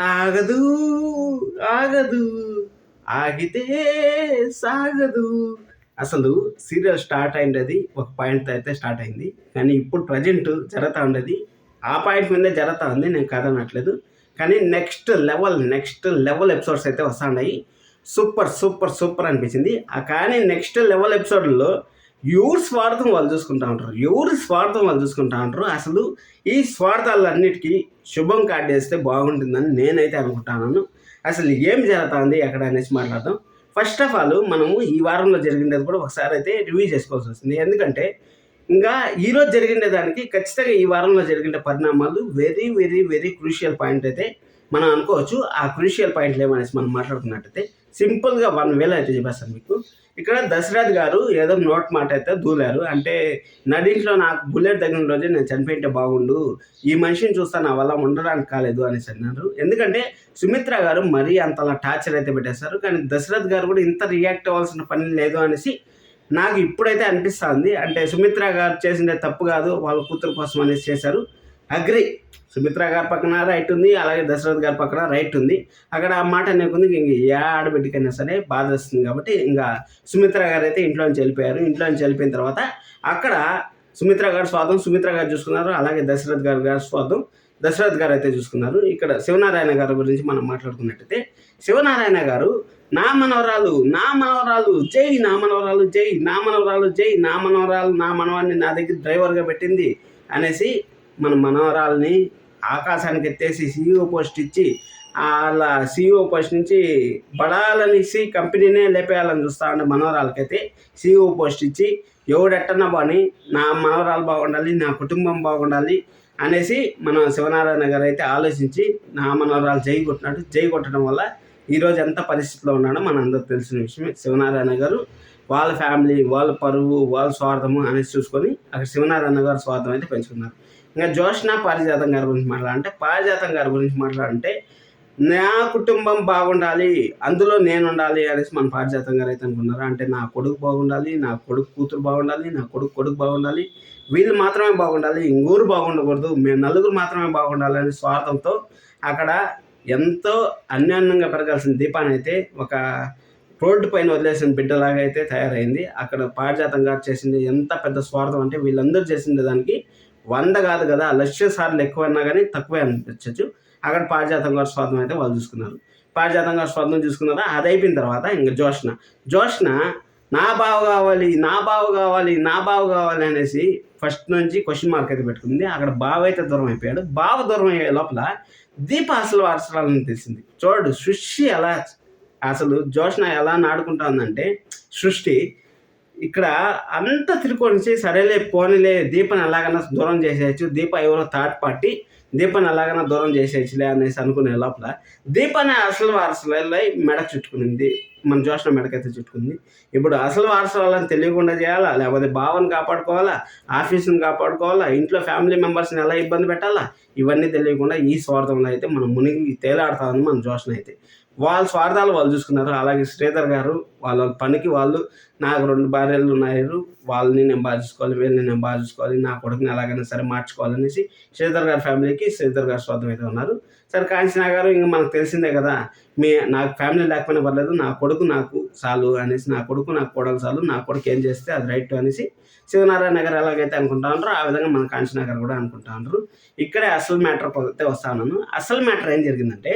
ఆగదు ఆగదు ఆగితే సాగదు. అసలు సీరియల్ స్టార్ట్ అయింది ఒక పాయింట్ అయితే స్టార్ట్ అయింది. కానీ ఇప్పుడు ప్రజెంట్ జరుగుతూ ఉండేది ఆ పాయింట్ మీదే జరుగుతూ ఉంది నేను కథ అనట్లేదు కానీ next level next level episodes అయితే వస్తున్నాయి. సూపర్ సూపర్ సూపర్ అనిపించింది. ఆ కానీ నెక్స్ట్ లెవెల్ ఎపిసోడ్లో ఎవరు స్వార్థం వాళ్ళు చూసుకుంటా ఉంటారు? ఎవరు స్వార్థం వాళ్ళు చూసుకుంటా ఉంటారు? అసలు ఈ స్వార్థాలన్నిటికీ శుభం కార్డు వేస్తే బాగుంటుందని నేనైతే అనుకుంటున్నాను. అసలు ఏం జరుగుతుంది ఎక్కడ అనేసి మాట్లాడదాం. ఫస్ట్ ఆఫ్ ఆల్ మనము ఈ వారంలో జరిగినది కూడా ఒకసారి అయితే రివ్యూ చేసుకోవాల్సి వస్తుంది. ఎందుకంటే ఇంకా ఈరోజు జరిగిన దానికి ఖచ్చితంగా ఈ వారంలో జరిగిన పరిణామాలు very very very crucial point అయితే మనం అనుకోవచ్చు. ఆ క్రూషియల్ పాయింట్లు ఏమనేసి మనం మాట్లాడుకున్నట్టయితే సింపుల్గా వన్ వేలో అయితే చెప్పేస్తాను మీకు. ఇక్కడ దశరథ్ గారు ఏదో నోట్ మాట అయితే దూలారు అంటే నడింట్లో నాకు బుల్లెట్ తగిన రోజే నేను చనిపోయింటే బాగుండు. ఈ మనిషిని చూస్తా నా వల్ల ఉండడానికి కాలేదు అనేసి అన్నారు. ఎందుకంటే సుమిత్ర గారు మరీ అంతలా టార్చర్ అయితే పెట్టేశారు. కానీ దశరథ్ గారు కూడా ఇంత రియాక్ట్ అవ్వాల్సిన పని లేదు అనేసి నాకు ఇప్పుడైతే అనిపిస్తుంది. అంటే సుమిత్ర గారు చేసిన తప్పు కాదు వాళ్ళ కూతురు కోసం అనేసి చేశారు. అగ్రి. సుమిత్ర గారి పక్కన రైట్ ఉంది అలాగే దశరథ్ గారి పక్కన రైట్ ఉంది. అక్కడ ఆ మాట అనేకుంది ఇంక ఏ ఆడబిడ్డకైనా సరే బాధ వస్తుంది కాబట్టి ఇంకా సుమిత్ర గారు అయితే ఇంట్లోంచి వెళ్ళిపోయారు. ఇంట్లోంచి వెళ్ళిపోయిన తర్వాత అక్కడ సుమిత్ర గారు స్వాదం సుమిత్ర గారు చూసుకున్నారు అలాగే దశరథ్ గారు గారు స్వాదం దశరథ్ గారు అయితే చూసుకున్నారు. ఇక్కడ శివనారాయణ గారి గురించి మనం మాట్లాడుకున్నట్టయితే శివనారాయణ గారు నా మనవరాలు నా మనవరాలు జై నా మనవరాలు జై నా మనవరాలు జై నా మనవరాలు నా మనవాన్ని నా దగ్గర డ్రైవర్గా పెట్టింది అనేసి మన మనవరాల్ని ఆకాశానికి ఎత్తేసి సీఈఓ పోస్ట్ ఇచ్చి అలా సీఈఓ పోస్ట్ నుంచి బడాలనేసి కంపెనీనే లేపేయాలని చూస్తా ఉండే మనవరాలకైతే సీఈఓ పోస్ట్ ఇచ్చి ఎవడెట్టన్నా బాని నా మనవరాలు బాగుండాలి నా కుటుంబం బాగుండాలి అనేసి మన శివనారాయణ గారు అయితే ఆలోచించి నా మనవరాలు జై కొట్టినట్టు జై కొట్టడం వల్ల ఈరోజు ఎంత పరిస్థితిలో ఉన్నాడో మన అందరూ తెలిసిన విషయమే. శివనారాయణ గారు వాళ్ళ ఫ్యామిలీ వాళ్ళ పరువు వాళ్ళ స్వార్థము అనేసి చూసుకొని అక్కడ శివనారాయణ గారు స్వార్థం అయితే పెంచుకున్నారు. ఇంకా జోష్న పారిజాతం గారి గురించి మాట్లాడాలంటే పారిజాతం గారి గురించి మాట్లాడాలంటే నా కుటుంబం బాగుండాలి అందులో నేను ఉండాలి అనేసి మన పారిజాతం గారు అయితే అనుకున్నారు? అంటే నా కొడుకు బాగుండాలి నా కొడుకు కూతురు బాగుండాలి నా కొడుకు కొడుకు బాగుండాలి వీళ్ళు మాత్రమే బాగుండాలి ఇంగూరు బాగుండకూడదు మేము నలుగురు మాత్రమే బాగుండాలి అనే స్వార్థంతో అక్కడ ఎంతో అన్యోన్యంగా పెరగాల్సిన దీపాన్ని అయితే ఒక రోడ్డు పైన వదిలేసిన బిడ్డలాగా అయితే తయారైంది. అక్కడ పారిజాతం గారు చేసింది ఎంత పెద్ద స్వార్థం అంటే వీళ్ళందరూ చేసిండే దానికి వంద కాదు కదా లక్ష సార్లు ఎక్కువైనా కానీ తక్కువే అనిపించవచ్చు అక్కడ పారిజాతం గారి స్వార్థం అయితే వాళ్ళు చూసుకున్నారు. పారిజాతం గారి స్వార్థం చూసుకున్నారా? అది అయిపోయిన తర్వాత ఇంకా జోష్న. జోష్న నా బావు కావాలి నా బావు కావాలి నా బావు కావాలి అనేసి ఫస్ట్ నుంచి క్వశ్చన్ మార్క్ అయితే పెట్టుకుంది. అక్కడ బావ అయితే దూరం అయిపోయాడు. బావ దూరం అయ్యే లోపల దీప అసలు వారసరాలని తెలిసింది. చూడు సృష్టి ఎలా అసలు జోష్న ఎలా నాడుకుంటుందంటే సృష్టి ఇక్కడ అంత తిరుకొనిసి సరేలే పోనీలే దీపని ఎలాగైనా దూరం చేసేయచ్చు దీప ఎవరో థర్డ్ పార్టీ దీపాన్ని ఎలాగైనా దూరం చేసేయచ్చులే అనేసి అనుకునే లోపల దీపాన్ని అసలు వారసులై మెడ చుట్టుకునింది మన జోష్ణ మెడకైతే చుట్టుకుంది. ఇప్పుడు అసలు వారసులని తెలియకుండా చేయాలా? లేకపోతే భావను కాపాడుకోవాలా? ఆఫీస్ని కాపాడుకోవాలా? ఇంట్లో ఫ్యామిలీ మెంబర్స్ని ఎలా ఇబ్బంది పెట్టాలా? ఇవన్నీ తెలియకుండా ఈ స్వార్థంలో అయితే మనం మునిగి తేలాడతామని మన జోష్ణ అయితే వాళ్ళ స్వార్థాలు వాళ్ళు చూసుకున్నారు. అలాగే శ్రీధర్ గారు వాళ్ళ పనికి వాళ్ళు నాకు రెండు భార్యలు ఉన్నారు వాళ్ళని నేను బాగా చూసుకోవాలి వీళ్ళని నేను బాగా చూసుకోవాలి నా కొడుకుని ఎలాగైనా సరే మార్చుకోవాలనేసి శ్రీధర్ గారి ఫ్యామిలీకి శ్రీధర్ గారు స్వార్థం అయితే ఉన్నారు. సరే కాంచనా గారు ఇంకా మనకు తెలిసిందే కదా మీ నాకు ఫ్యామిలీ లేకపోయినా పర్లేదు నా కొడుకు నాకు చాలు అనేసి నా కొడుకు నాకు కోడలు చాలు నా కొడుకు ఏం చేస్తే అది రైట్ అనేసి శివనారాయణ గారు ఎలాగైతే అనుకుంటా ఉంటారో ఆ విధంగా మన కాంచనా గారు కూడా అనుకుంటా ఉంటారు ఇక్కడే అసలు మ్యాటర్ అయితే వస్తా ఉన్నాను. అసలు మ్యాటర్ ఏం జరిగిందంటే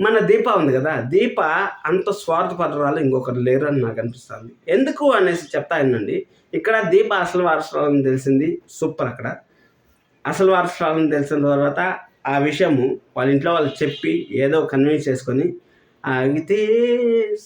మన దీప ఉంది కదా దీప అంత స్వార్థపడరాలు ఇంకొకరు లేరు అని నాకు అనిపిస్తుంది. ఎందుకు అనేసి చెప్తా ఏంటండి ఇక్కడ దీప అసలు వారసురాలని తెలిసింది సూపర్ అక్కడ. అసలు వారసురాలని తెలిసిన తర్వాత ఆ విషయము వాళ్ళ ఇంట్లో వాళ్ళు చెప్పి ఏదో కన్విన్స్ చేసుకొని ఆగితే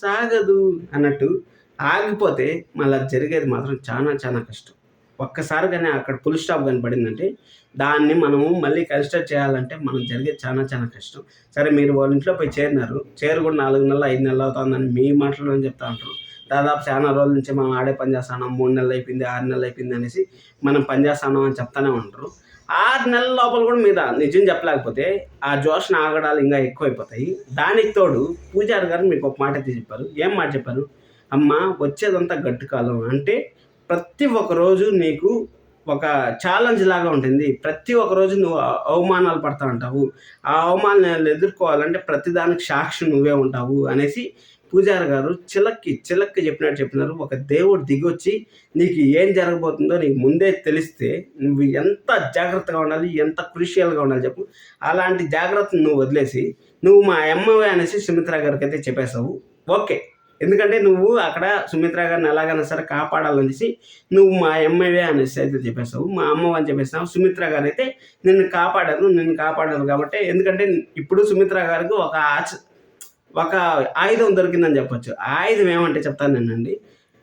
సాగదు అన్నట్టు ఆగిపోతే మళ్ళీ జరిగేది మాత్రం చాలా చాలా కష్టం. ఒక్కసారిగానే అక్కడ ఫుల్ స్టాప్ కనపడిందంటే దాన్ని మనము మళ్ళీ కన్సిడర్ చేయాలంటే మనం జరిగే చాలా చాలా కష్టం. సరే మీరు వాళ్ళ ఇంట్లో పోయి చేరినారు. చేరు కూడా నాలుగు నెలలు ఐదు నెలలు అవుతుందని మీ మాటలు చెప్తా ఉంటారు. దాదాపు చాలా రోజుల నుంచి మనం ఆడే పని చేస్తున్నాం మూడు నెలలు అయిపోయింది ఆరు నెలలు అయిపోయింది అనేసి మనం పని చేస్తున్నాం అని చెప్తానే ఉంటారు. ఆరు నెలల లోపల కూడా మీద నిజం చెప్పలేకపోతే ఆ జోష్న ఆగడాలు ఇంకా ఎక్కువైపోతాయి. దానికి తోడు పూజారి గారు మీకు ఒక మాట అయితే చెప్పారు. ఏం మాట చెప్పారు? అమ్మ వచ్చేదంతా గట్టు కాలం అంటే ప్రతి ఒక్క రోజు నీకు ఒక ఛాలెంజ్ లాగా ఉంటుంది. ప్రతి ఒక్క రోజు నువ్వు అవమానాలు పడతా ఉంటావు. ఆ అవమానాలు ఎదుర్కోవాలంటే ప్రతిదానికి సాక్షి నువ్వే ఉంటావు అనేసి పూజారి గారు చిలక్కి చిలక్కి చెప్పినట్టు చెప్పినారు ఒక దేవుడు దిగొచ్చి నీకు ఏం జరగబోతుందో నీకు ముందే తెలిస్తే నువ్వు ఎంత జాగ్రత్తగా ఉండాలి ఎంత క్రూషియల్గా ఉండాలి చెప్పు. అలాంటి జాగ్రత్తను నువ్వు వదిలేసి నువ్వు మా అమ్మవే అనేసి సుమిత్ర గారికి అయితే చెప్పేశావు. ఓకే. ఎందుకంటే నువ్వు అక్కడ సుమిత్ర గారిని ఎలాగైనా సరే కాపాడాలనేసి నువ్వు మా అమ్మవే అనేసి అయితే చెప్పేస్తావు మా అమ్మ అని సుమిత్ర గారు అయితే నిన్ను కాపాడారు నిన్ను కాపాడారు కాబట్టి ఎందుకంటే ఇప్పుడు సుమిత్ర గారికి ఒక ఆచ ఒక ఆయుధం దొరికిందని చెప్పొచ్చు. ఆయుధం ఏమంటే చెప్తాను నేనండి.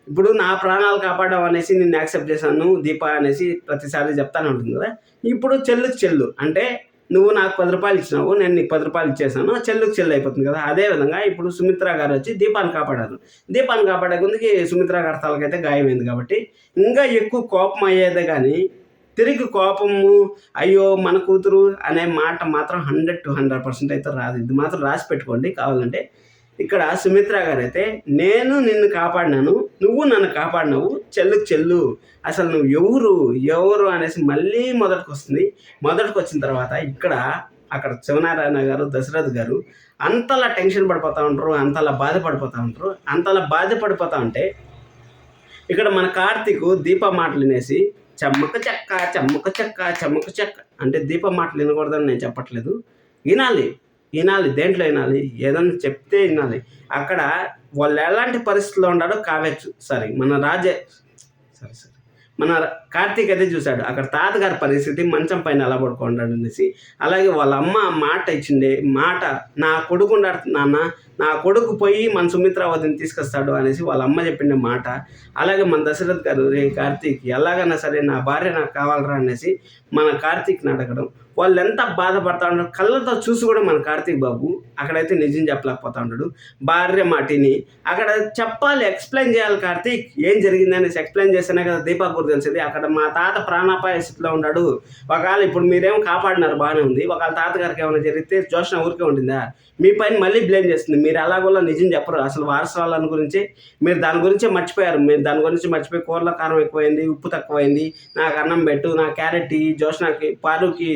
ఇప్పుడు నా ప్రాణాలు కాపాడడం అనేసి నిన్ను యాక్సెప్ట్ చేశాను దీప అనేసి ప్రతిసారి చెప్తానే ఉంటుంది కదా. ఇప్పుడు చెల్లుకి చెల్లు అంటే నువ్వు నాకు పది రూపాయలు ఇచ్చినావు నేను నీకు పది రూపాయలు ఇచ్చేసాను చెల్లుకు చెల్లు అయిపోతుంది కదా. అదే విధంగా ఇప్పుడు సుమిత్ర గారు వచ్చి దీపాన్ని కాపాడారు. దీపాన్ని కాపాడే ముందుకి సుమిత్ర గారి తలకైతే గాయమైంది కాబట్టి ఇంకా ఎక్కువ కోపం అయ్యేదే కానీ తిరిగి కోపము అయ్యో మన కూతురు అనే మాట మాత్రం హండ్రెడ్ టు హండ్రెడ్ పర్సెంట్ అయితే రాదు. ఇది మాత్రం రాసి పెట్టుకోండి కావాలంటే ఇక్కడ సుమిత్ర గారు అయితే నేను నిన్ను కాపాడినాను నువ్వు నన్ను కాపాడినావు చెల్లు చెల్లు. అసలు నువ్వు ఎవరు ఎవరు? అనేసి మళ్ళీ మొదటికి వస్తుంది మొదటికి వచ్చిన తర్వాత ఇక్కడ అక్కడ శివనారాయణ గారు దశరథ్ గారు అంతలా టెన్షన్ పడిపోతూ ఉంటారు అంతలా బాధపడిపోతూ ఉంటారు. అంతలా బాధపడిపోతూ ఉంటే ఇక్కడ మన కార్తీక్ దీప మాటలు వినేసి చెమ్మక చెక్క చెమ్మక చెక్క చెమ్మక చెక్క అంటే దీప మాటలు వినకూడదని నేను చెప్పట్లేదు. వినాలి. వినాలి దేంట్లో వినాలి ఏదన్నా చెప్తే వినాలి. అక్కడ వాళ్ళు ఎలాంటి పరిస్థితిలో ఉన్నాడో కావచ్చు. సారీ మన రాజే సరే సరే. మన కార్తీక్ అయితే చూశాడు అక్కడ తాతగారి పరిస్థితి మంచం పైన ఎలా పడుకున్నాడు అనేసి. అలాగే వాళ్ళ అమ్మ మాట ఇచ్చిండే మాట నా కొడుకు ఉన్నాడు నాన్న నా కొడుకు పోయి మన సుమిత్రావతిని తీసుకొస్తాడు అనేసి వాళ్ళ అమ్మ చెప్పిండే మాట. అలాగే మన దశరథ్ గారు రే కార్తీక్ ఎలాగైనా సరే నా భార్య నాకు కావాలరా అనేసి మన కార్తీక్ని అడగడం. వాళ్ళు ఎంత బాధపడతా ఉంటారు కళ్ళతో చూసి కూడా మన కార్తీక్ బాబు అక్కడైతే నిజం చెప్పలేకపోతా ఉంటాడు భార్య మాటిని అక్కడ చెప్పాలి ఎక్స్ప్లెయిన్ చేయాలి కార్తీక్ ఏం జరిగింది అనేసి ఎక్స్ప్లెయిన్ చేస్తేనే కదా దీపక్ తెలిసింది. అక్కడ మా తాత ప్రాణాపాయ స్థితిలో ఉన్నాడు. ఒకవేళ ఇప్పుడు మీరేమో కాపాడినారు బాగానే ఉంది. ఒకవేళ తాతగారికి ఏమైనా జరిగితే జోషణ ఊరికే ఉంటుందా మీ పైన మళ్ళీ బ్లేమ్ చేస్తుంది. మీరు ఎలాగోలా నిజం చెప్పరు. అసలు వారసత్వాలను గురించి మీరు దాని గురించే మర్చిపోయారు. మీరు దాని గురించి మర్చిపోయి కూరలో కారం ఎక్కువైంది ఉప్పు తక్కువైంది నాకు అన్నం పెట్టు నా క్యారెట్ జోష్నాకి పాలుకి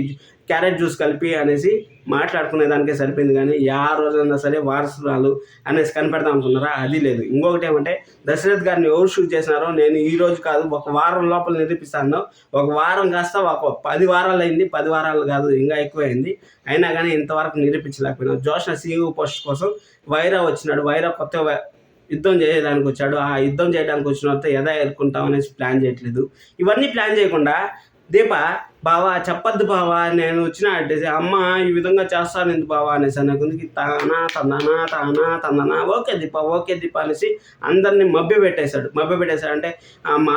క్యారెట్ జ్యూస్ కలిపి అనేసి మాట్లాడుకునే దానికే సరిపోయింది కానీ యా రోజైనా సరే వారసురాలు అనేసి కనిపెడదాం అనుకున్నారా? అది లేదు. ఇంకొకటి ఏమంటే దశరథ్ గారిని ఎవరు షూట్ చేసినారో నేను ఈ రోజు కాదు ఒక వారం లోపల నిరూపిస్తాను ఒక వారం కాస్త ఒక పది వారాలు అయింది పది వారాలు కాదు ఇంకా ఎక్కువైంది. అయినా కానీ ఇంతవరకు నిరూపించలేకపోయినా. జోష్న సీఈఓ పోస్ట్ కోసం వైరా వచ్చినాడు. వైరా కొత్త యుద్ధం చేయడానికి వచ్చాడు. ఆ యుద్ధం చేయడానికి వచ్చిన తర్వాత ఎదా ఎదుర్కొంటాం అనేసి ప్లాన్ చేయట్లేదు. ఇవన్నీ ప్లాన్ చేయకుండా దీప బావా చెప్పద్దు బావా నేను వచ్చిన అంటే అమ్మ ఈ విధంగా చేస్తాను ఎందుకు బావా అనేసి నాకు తానా తందనా తానా తందనా ఓకే దీప ఓకే దీప అనేసి అందరినీ మభ్య పెట్టేశాడు. మభ్య పెట్టేశాడు అంటే అమ్మ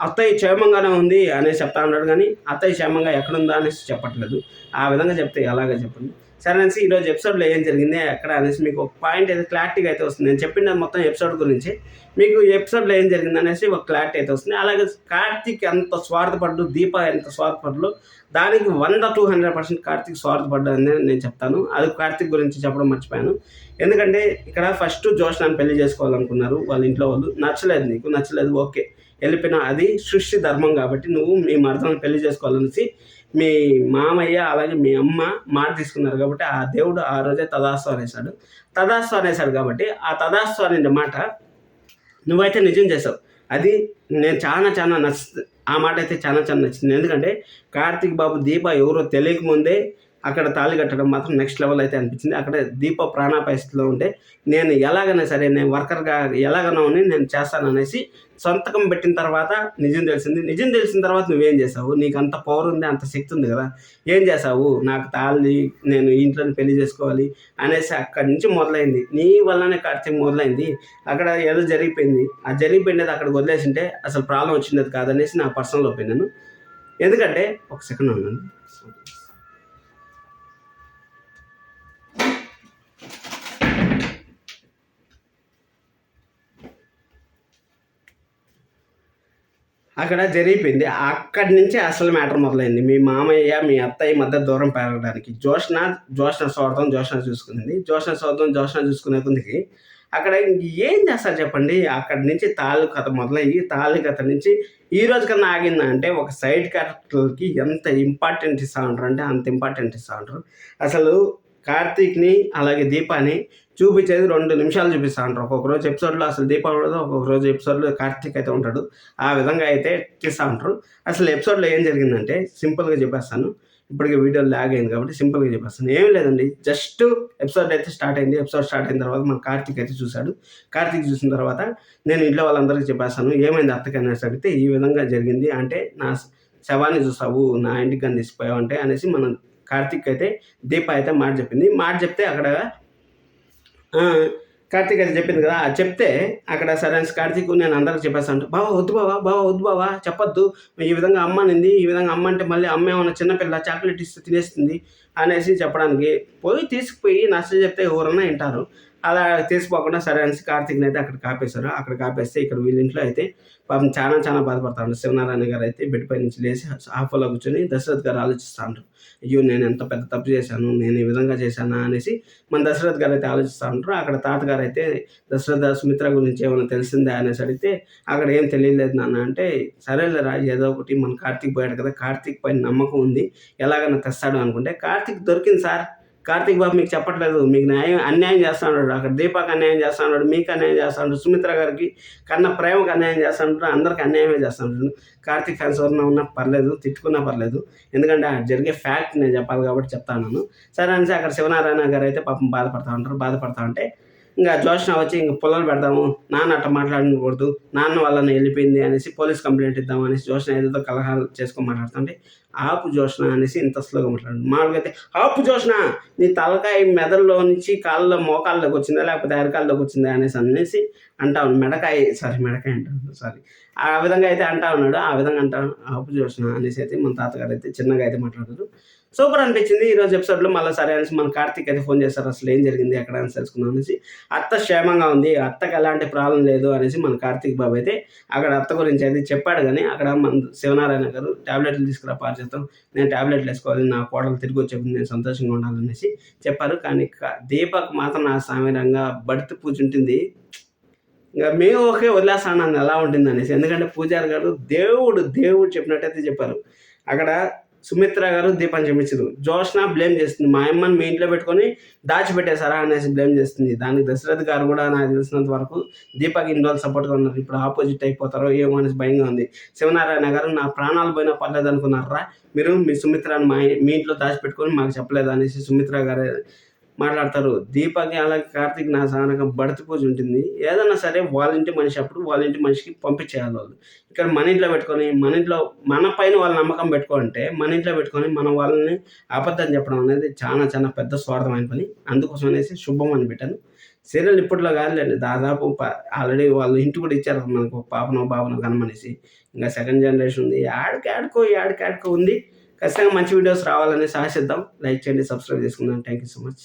అత్తయ్య క్షేమంగానే ఉంది అనేసి చెప్తా ఉన్నాడు కానీ అత్తయ్య క్షేమంగా ఎక్కడుందా అనేసి చెప్పట్లేదు. ఆ విధంగా చెప్తే ఎలాగ చెప్పండి? సరే అనేసి ఈరోజు ఎపిసోడ్లో ఏం జరిగింది ఎక్కడ అనేసి మీకు ఒక పాయింట్ అయితే క్లారిటీగా అయితే వస్తుంది. నేను చెప్పిన మొత్తం ఎపిసోడ్ గురించి. మీకు ఎపిసోడ్లో ఏం జరిగింది అనేసి ఒక క్లారిటీ అయితే వస్తుంది. అలాగే కార్తీక్ ఎంత స్వార్థపడ్డు దీప ఎంత స్వార్థపడ్డు దానికి వంద టూ హండ్రెడ్ పర్సెంట్ కార్తీక్ స్వార్థపడ్డు అని నేను చెప్తాను. అది కార్తీక్ గురించి చెప్పడం మర్చిపోయాను. ఎందుకంటే ఇక్కడ ఫస్ట్ జోష్నాన్ని పెళ్ళి చేసుకోవాలనుకున్నారు వాళ్ళ ఇంట్లో వాళ్ళు. నచ్చలేదు నీకు నచ్చలేదు ఓకే. వెళ్ళిపోయినా అది సృష్టి ధర్మం కాబట్టి నువ్వు మీ మర్దాన్ని పెళ్ళి చేసుకోవాలనేసి మీ మామయ్య అలాగే మీ అమ్మ మాట తీసుకున్నారు కాబట్టి ఆ దేవుడు ఆ రోజే తదాస్తు అనేసాడు తదాస్తు అనేసాడు కాబట్టి ఆ తదాస్తు అనే మాట నువ్వైతే నిజం చేసావు. అది నేను చాలా చాలా నచ్చ ఆ మాట అయితే చాలా చాలా నచ్చింది. ఎందుకంటే కార్తీక్ బాబు దీప ఎవరో తెలియక ముందే అక్కడ తాళి కట్టడం మాత్రం నెక్స్ట్ లెవెల్ అయితే అనిపించింది. అక్కడ దీప ప్రాణాపాయ స్థితిలో ఉంటే నేను ఎలాగైనా సరే నేను వర్కర్గా ఎలాగైనా ఉని నేను చేస్తాను అనేసి సంతకం పెట్టిన తర్వాత నిజం తెలిసింది. నిజం తెలిసిన తర్వాత నువ్వేం చేసావు? నీకు అంత పవర్ ఉంది అంత శక్తి ఉంది కదా. ఏం చేసావు? నాకు తాళి నేను ఇంట్లో పెళ్ళి చేసుకోవాలి అనేసి అక్కడి నుంచి మొదలైంది. నీ వల్లనే కార్తీక్ మొదలైంది. అక్కడ ఏదో జరిగిపోయింది. ఆ జరిగిపోయినది అక్కడ వదిలేసింటే అసలు ప్రాబ్లం వచ్చింది కాదనేసి నా పర్సనల్ ఒపీనియన్ ఎందుకంటే ఒక సెకండ్ ఉన్నాను అక్కడ జరిగిపోయింది. అక్కడి నుంచి అసలు మ్యాటర్ మొదలైంది. మీ మామయ్య మీ అత్తయ్య మధ్య దూరం పెరగడానికి. జోష్న జోష్న స్వార్థం జోష్న చూసుకుంది. జోష్న స్వార్థం జోష్న చూసుకునే కొందికి అక్కడ ఇంక ఏం చేస్తారు చెప్పండి? అక్కడి నుంచి తాళ్ళు కథ మొదలయ్యి తాళ్ళు కథ నుంచి ఈ రోజు కన్నా ఆగిందంటే ఒక సైడ్ క్యారెక్టర్కి ఎంత ఇంపార్టెంట్ ఇస్తా ఉంటారు అంటే అంత ఇంపార్టెంట్ ఇస్తా ఉంటారు. అసలు కార్తీక్ని అలాగే దీపాని చూపించేది రెండు నిమిషాలు చూపిస్తా ఉంటారు ఒక్కొక్క రోజు ఎపిసోడ్లో అసలు దీపం ఉండదు ఒక్కొక్క రోజు ఎపిసోడ్లో కార్తీక్ అయితే ఉంటాడు. ఆ విధంగా అయితే తీస్తూ ఉంటారు అసలు ఎపిసోడ్లో ఏం జరిగిందంటే సింపుల్గా చెప్పేస్తాను. ఇప్పటికే వీడియో లాగ్ అయింది కాబట్టి సింపుల్గా చెప్పేస్తాను. ఏం లేదండి. జస్ట్ ఎపిసోడ్ అయితే స్టార్ట్ అయింది. ఎపిసోడ్ స్టార్ట్ అయిన తర్వాత మన కార్తీక్ అయితే చూశాడు. కార్తీక్ చూసిన తర్వాత నేను ఇంట్లో వాళ్ళందరికీ చెప్పేస్తాను ఏమైంది అత్తకి అనేసి అడిగితే ఈ విధంగా జరిగింది అంటే నా శవాన్ని చూసావు నా ఇంటికి కానీ తీసిపోయావు అంటే అనేసి మనం కార్తీక్ అయితే దీప అయితే మాట చెప్పింది. మాట చెప్తే అక్కడ కార్తీక్ అది చెప్పింది కదా అది చెప్తే అక్కడ సరే అనేసి కార్తీక్ నేను అందరికి చెప్పేస్తాను బావా వద్దు బావా బావా వద్దు బావా చెప్పొద్దు. ఈ విధంగా అమ్మనింది ఈ విధంగా అమ్మ అంటే మళ్ళీ అమ్మ ఏమన్నా చిన్నపిల్ల చాక్లెట్ ఇస్తే తినేస్తుంది అనేసి చెప్పడానికి పోయి తీసుకుపోయి నచ్చ చెప్తే ఎవరన్నా వింటారు. అలా తీసుకోకుండా సరే అనేసి కార్తీక్ని అయితే అక్కడ కాపేశారు. అక్కడ కాపేస్తే ఇక్కడ వీళ్ళ ఇంట్లో అయితే పాపం చాలా చాలా బాధపడతాడు శివనారాయణ గారు అయితే బెడ్ పై నుంచి లేచి ఆఫ్లో కూర్చొని దశరథ్ గారు ఆలోచిస్తూ ఉంటారు అయ్యో నేను ఎంత పెద్ద తప్పు చేశాను నేను ఈ విధంగా చేశానా అనేసి మన దశరథ్ గారు అయితే ఆలోచిస్తూ ఉంటారు అక్కడ తాతగారు అయితే దశరథ సుమిత్ర గురించి ఏమైనా తెలిసిందా అనేసి అడిగితే అక్కడ ఏం తెలియలేదు నాన్న అంటే సరేలేరా ఏదో ఒకటి మన కార్తీక్ పోయాడు కదా కార్తీక్ పైన నమ్మకం ఉంది ఎలాగైనా తెస్తాడు అనుకుంటే కార్తీక్ దొరికింది సార్. కార్తీక్ బాబు మీకు చెప్పట్లేదు మీకు న్యాయం అన్యాయం చేస్తున్నాడు అక్కడ దీపాకి అన్యాయం చేస్తున్నాడు మీకు అన్యాయం చేస్తున్నాడు సుమిత్ర గారికి కన్న ప్రేమకు అన్యాయం చేస్తున్నాడు అందరికి అన్యాయమే చేస్తున్నాడు కార్తీక్ ఫ్యాన్స్ ఎవరన్నా ఉన్నా పర్లేదు తిట్టుకున్నా పర్లేదు. ఎందుకంటే జరిగే ఫ్యాక్ట్ నేను చెప్పాలి కాబట్టి చెప్తాను. సరే అనేసి అక్కడ శివనారాయణ గారు అయితే పాపం బాధపడతా ఉంటారు. బాధపడతా ఉంటే ఇంకా జోష్న వచ్చి ఇంక పొలాలు పెడదాము నాన్న అట్ట మాట్లాడకూడదు నాన్న వాళ్ళని వెళ్ళిపోయింది అనేసి పోలీస్ కంప్లైంట్ ఇద్దాం అనేసి జోష్న ఏదో కలహాలు చేసుకొని మాట్లాడుతుంటే ఆపు జోష్న అనేసి ఇంత స్లోగా మాట్లాడు మామూలుగా అయితే ఆపు జోష్న నీ తలకాయ మెదడులో నుంచి కాళ్ళలో మోకాళ్ళలోకి వచ్చిందా లేకపోతే అరకాళ్ళలోకి వచ్చిందా అనేసి అనేసి అంటా ఉన్నాడు. మెడకాయ సారీ మెడకాయ అంటాను సారీ. ఆ విధంగా అయితే అంటా ఉన్నాడు. ఆ విధంగా అంటా ఆపు జోష్న అనేసి అయితే మన తాతగారు అయితే చిన్నగా అయితే మాట్లాడారు. సూపర్ అనిపించింది. ఈరోజు ఎపిసోడ్లో మళ్ళీ సరే అనేసి మన కార్తీక్ అయితే ఫోన్ చేశారు. అసలు ఏం జరిగింది? ఎక్కడ అని తెలుసుకుందాం అనేసి అత్త క్షేమంగా ఉంది. అత్తకు ఎలాంటి ప్రాబ్లం లేదు అనేసి మన కార్తీక్ బాబు అయితే అక్కడ అత్త గురించి అయితే చెప్పాడు కానీ అక్కడ మన శివనారాయణ గారు ట్యాబ్లెట్లు తీసుకురా పారు చేస్తాం నేను ట్యాబ్లెట్లు వేసుకోవాలి. నా కోడలు తిరిగి వచ్చేప్పుడు నేను సంతోషంగా ఉండాలనేసి చెప్పారు. కానీ దీపక్ మాత్రం నా సామీరంగా బడితి పూజ ఉంటుంది ఇంకా మేము ఒకే వదిలేస్తాను ఎలా ఉంటుంది అనేసి ఎందుకంటే పూజారి గారు దేవుడు దేవుడు చెప్పినట్టయితే చెప్పారు. అక్కడ సుమిత్ర గారు దీపం చెప్పించదు జోష్న బ్లేమ్ చేస్తుంది. మా అమ్మని మీ ఇంట్లో పెట్టుకొని దాచిపెట్టేశారా అనేసి బ్లేమ్ చేస్తుంది. దానికి దశరథ్ గారు కూడా నాకు తెలిసినంత వరకు దీపక్ ఇన్ని రోజులు సపోర్ట్గా ఉన్నారు. ఇప్పుడు ఆపోజిట్ అయిపోతారో ఏమో అనేసి భయంగా ఉంది. శివనారాయణ గారు నా ప్రాణాలు పోయినా పర్లేదు అనుకున్నారా మీరు మీ సుమిత్రని మా మీ ఇంట్లో దాచిపెట్టుకొని మాకు చెప్పలేదు అనేసి సుమిత్ర గారు మాట్లాడతారు. దీపాకి అలాగే కార్తీక్ నా సానక బడతి పూజ ఉంటుంది. ఏదైనా సరే వాళ్ళ ఇంటి మనిషి అప్పుడు వాళ్ళ ఇంటి మనిషికి పంపించేయాలి వాళ్ళు. ఇక్కడ మన ఇంట్లో పెట్టుకొని మన ఇంట్లో మన పైన వాళ్ళ నమ్మకం పెట్టుకుంటే మన ఇంట్లో పెట్టుకొని మన వాళ్ళని అబద్ధం చెప్పడం అనేది చాలా చాలా పెద్ద స్వార్థమైన పని. అందుకోసం అనేసి శుభం అని పెట్టాను. సీరియల్ ఇప్పట్లో కాదులేండి. దాదాపు ఆల్రెడీ వాళ్ళు ఇంటి కూడా ఇచ్చారు మనకు పాపనో బాబునో కనమనేసి ఇంకా సెకండ్ జనరేషన్ ఉంది. యాడ్కి ఆడుకో యాడ్కి ఆడుకో ఉంది. ఖచ్చితంగా మంచి వీడియోస్ రావాలని ఆశిద్దాం లైక్ చేయండి సబ్స్క్రైబ్ చేసుకుందాం. Thank you so much.